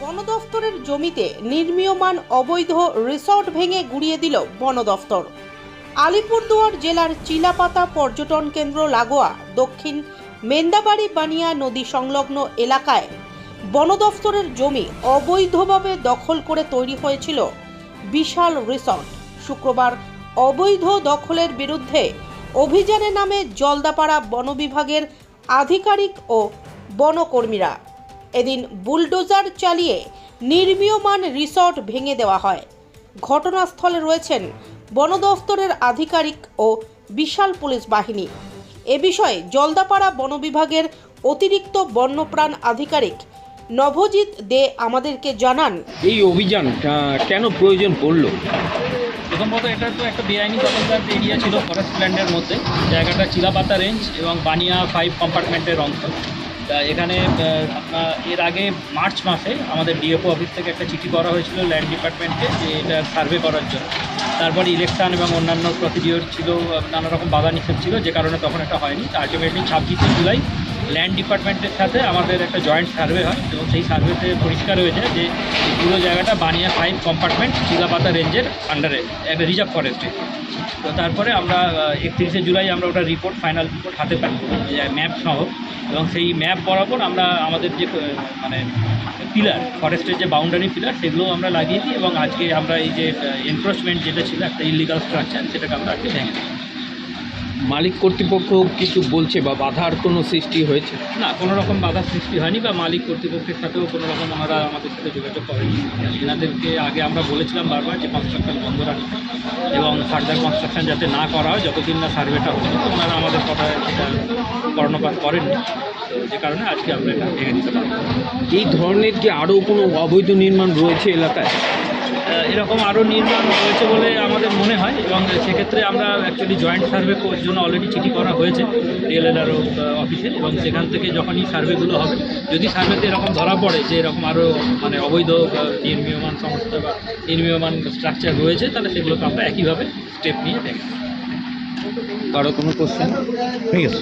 বন দফতরের জমিতে নির্মীয়মান অবৈধ রিসর্ট ভেঙে গুড়িয়ে দিল বন দফতর আলিপুরদুয়ার জেলার চিলাপাতা পর্যটন কেন্দ্র লাগোয়া দক্ষিণ মেন্দাবাড়ি বানিয়া নদী সংলগ্ন এলাকায় বন দফতরের জমি অবৈধভাবে দখল করে তৈরি হয়েছিল বিশাল রিসর্ট। শুক্রবার অবৈধ দখলের বিরুদ্ধে অভিযানে নামে জলদাপাড়া বন বিভাগের আধিকারিক ও বনকর্মীরা এদিন বুলডোজার চালিয়ে নির্মীয়মান রিসর্ট ভেঙে দেওয়া হয়। ঘটনাস্থলে রয়েছেন বন দফতরের আধিকারিক ও বিশাল পুলিশ বাহিনী। এ বিষয়ে জলদাপাড়া বন বিভাগের অতিরিক্ত বন্যপ্রাণ আধিকারিক নভজিৎ দে আমাদেরকে জানান। এই অভিযান কেন প্রয়োজন পড়ল? প্রথমত এটা তো একটা বেআইনি দখলদার এরিয়া ছিল ফরেস্ট ল্যান্ডের মধ্যে। জায়গাটা চিলাপাতা রেঞ্জ এবং বানিয়া ফাইভ কম্পার্টমেন্টের অংশ তা এখানে এর আগে মার্চ মাসে আমাদের ডিএফও অফিস থেকে একটা চিঠি করা হয়েছিল ল্যান্ড ডিপার্টমেন্টকে যে এটা সার্ভে করার জন্য। তারপর ইলেকশন এবং অন্যান্য প্রসিডিওর ছিল, নানা রকম বাধা নিষেধ ছিল, যে কারণে তখন এটা হয়নি। আলটিমেটলি ছাব্বিশে জুলাই ল্যান্ড ডিপার্টমেন্টের সাথে আমাদের একটা জয়েন্ট সার্ভে হয় এবং সেই সার্ভেতে পরিষ্কার হয়েছে যে পুরো জায়গাটা বানিয়া ফাইভ কম্পার্টমেন্ট চিলাপাতা রেঞ্জের আন্ডারে রিজার্ভ ফরেস্টে তো তারপরে আমরা একত্রিশে জুলাই আমরা ওটা রিপোর্ট ফাইনাল রিপোর্ট হাতে পাই। ম্যাপ সহ। এবং সেই ম্যাপ বরাবর আমরা আমাদের যে মানে পিলার ফরেস্টের যে বাউন্ডারি পিলার সেগুলো আমরা লাগিয়ে দিই এবং আজকে আমরা এই যে এনক্রোচমেন্ট যেটা ছিল, একটা ইলিগাল স্ট্রাকচার সেটাকে আমরা আজকে ভেঙে দিই। মালিক কর্তৃপক্ষ কিছু বলছে বা বাধার কোনো সৃষ্টি হয়েছে? না কোনো রকম বাধা সৃষ্টি হয়নি বা মালিক কর্তৃপক্ষের সাথেও কোনো রকম ওনারা আমাদের সাথে যোগাযোগ করেনি। এনাদেরকে আগে আমরা বলেছিলাম বারবার যে কনস্ট্রাকশন বন্ধ রাখতে এবং ফার্দার কনস্ট্রাকশন যাতে না করা হয় যতদিন না সার্ভেটা হচ্ছে ওনারা আমাদের কথা সেটা কর্ণপাত করেননি। যে কারণে আজকে আমরা এটা ভেঙে দিতে পারব। এই ধরনের কি আরও কোনো অবৈধ নির্মাণ রয়েছে এলাকায়? এরকম আরও নির্মাণ হয়েছে বলে আমাদের মনে হয় এবং সেক্ষেত্রে আমরা অ্যাকচুয়ালি জয়েন্ট সার্ভে জন্য অলরেডি চিঠি করা হয়েছে ডিএলএলআরও অফিসে এবং সেখান থেকে যখনই সার্ভেগুলো হবে যদি সার্ভেতে এরকম ধরা পড়ে যে এরকম আরও মানে অবৈধ বা নির্মীয়মান সংস্থা বা নির্মীয়মান স্ট্রাকচার রয়েছে তাহলে সেগুলোকে আমরা একইভাবে স্টেপ নিয়ে দেখি কারও কোনো কোশ্চেন ঠিক আছে।